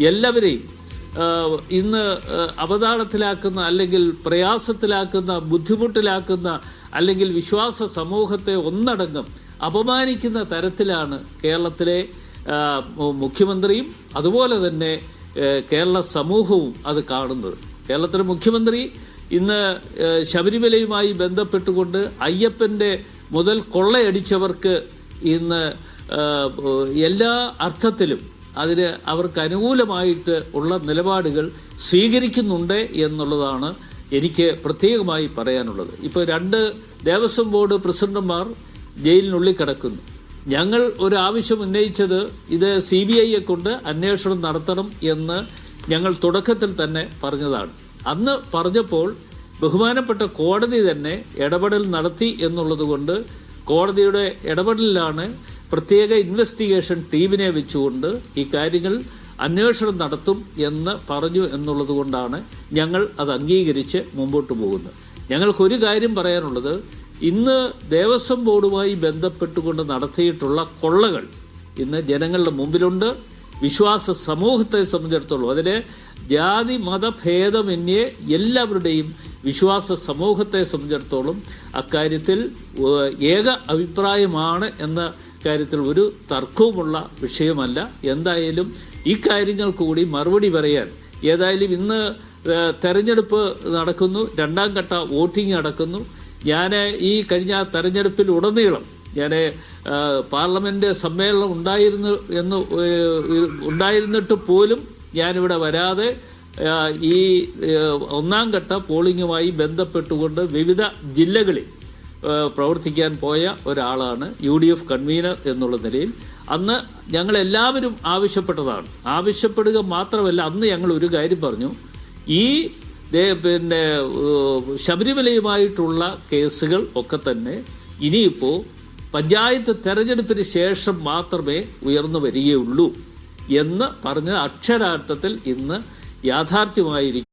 എല്ലാവരെയും ഇന്ന് അവതാളത്തിലാക്കുന്ന അല്ലെങ്കിൽ പ്രയാസത്തിലാക്കുന്ന ബുദ്ധിമുട്ടിലാക്കുന്ന അല്ലെങ്കിൽ വിശ്വാസ സമൂഹത്തെ ഒന്നടങ്കം അപമാനിക്കുന്ന തരത്തിലാണ് കേരളത്തിലെ മുഖ്യമന്ത്രിയും അതുപോലെ തന്നെ കേരള സമൂഹവും അത് കാണുന്നത്. കേരളത്തിലെ മുഖ്യമന്ത്രി ഇന്ന് ശബരിമലയുമായി ബന്ധപ്പെട്ടുകൊണ്ട് അയ്യപ്പന്റെ മുതൽ കൊള്ളയടിച്ചവർക്ക് ഇന്ന് എല്ലാ അർത്ഥത്തിലും അതിന് അവർക്ക് അനുകൂലമായിട്ട് ഉള്ള നിലപാടുകൾ സ്വീകരിക്കുന്നുണ്ട് എന്നുള്ളതാണ് എനിക്ക് പ്രത്യേകമായി പറയാനുള്ളത്. ഇപ്പോൾ രണ്ട് ദേവസ്വം ബോർഡ് പ്രസിഡന്റുമാർ ജയിലിനുള്ളിൽ കിടക്കുന്നു. ഞങ്ങൾ ഒരു ആവശ്യം ഉന്നയിച്ചത് ഇത് സി ബി ഐയെ കൊണ്ട് അന്വേഷണം നടത്തണം എന്ന് ഞങ്ങൾ തുടക്കത്തിൽ തന്നെ പറഞ്ഞതാണ്. അന്ന് പറഞ്ഞപ്പോൾ ബഹുമാനപ്പെട്ട കോടതി തന്നെ ഇടപെടൽ നടത്തി എന്നുള്ളത് കൊണ്ട് കോടതിയുടെ ഇടപെടലിലാണ് പ്രത്യേക ഇൻവെസ്റ്റിഗേഷൻ ടീമിനെ വെച്ചുകൊണ്ട് ഈ കാര്യങ്ങൾ അന്വേഷണം നടത്തും എന്ന് പറഞ്ഞു എന്നുള്ളത് കൊണ്ടാണ് ഞങ്ങൾ അത് അംഗീകരിച്ച് മുമ്പോട്ട് പോകുന്നത്. ഞങ്ങൾക്കൊരു കാര്യം പറയാനുള്ളത്. ഇന്ന് ദേവസ്വം ബോർഡുമായി ബന്ധപ്പെട്ടുകൊണ്ട് നടത്തിയിട്ടുള്ള കൊള്ളകൾ ഇന്ന് ജനങ്ങളുടെ മുമ്പിലുണ്ട്. വിശ്വാസ സമൂഹത്തെ സംബന്ധിച്ചിടത്തോളം അതിലെ ജാതി മതഭേദമന്യേ എല്ലാവരുടെയും വിശ്വാസ സമൂഹത്തെ സംബന്ധിച്ചിടത്തോളം അക്കാര്യത്തിൽ ഏക അഭിപ്രായമാണ് എന്ന കാര്യത്തിൽ ഒരു തർക്കവുമുള്ള വിഷയമല്ല. എന്തായാലും ഈ കാര്യങ്ങൾ കൂടി മറുപടി പറയാൻ ഏതായാലും ഇന്ന് തെരഞ്ഞെടുപ്പ് നടക്കുന്നു. രണ്ടാം ഘട്ട വോട്ടിംഗ് നടക്കുന്നു. ഞാൻ ഈ കഴിഞ്ഞ തെരഞ്ഞെടുപ്പിൽ ഉടനീളം ഞാൻ പാർലമെന്റ് സമ്മേളനം ഉണ്ടായിരുന്നു എന്ന് ഉണ്ടായിരുന്നിട്ട് പോലും ഞാനിവിടെ വരാതെ ഈ ഒന്നാം ഘട്ട പോളിംഗുമായി ബന്ധപ്പെട്ടുകൊണ്ട് വിവിധ ജില്ലകളിൽ പ്രവർത്തിക്കാൻ പോയ ഒരാളാണ് യു ഡി എഫ് കൺവീനർ എന്നുള്ള നിലയിൽ. അന്ന് ഞങ്ങളെല്ലാവരും ആവശ്യപ്പെട്ടതാണ്. ആവശ്യപ്പെടുക മാത്രമല്ല അന്ന് ഞങ്ങൾ ഒരു കാര്യം പറഞ്ഞു. ഈ പിന്നെ ശബരിമലയുമായിട്ടുള്ള കേസുകൾ ഒക്കെ തന്നെ ഇനിയിപ്പോൾ പഞ്ചായത്ത് തെരഞ്ഞെടുപ്പിന് ശേഷം മാത്രമേ ഉയർന്നു വരികയുള്ളൂ എന്ന് പറഞ്ഞ അക്ഷരാർത്ഥത്തിൽ ഇന്ന് യാഥാർത്ഥ്യമായിരിക്കും.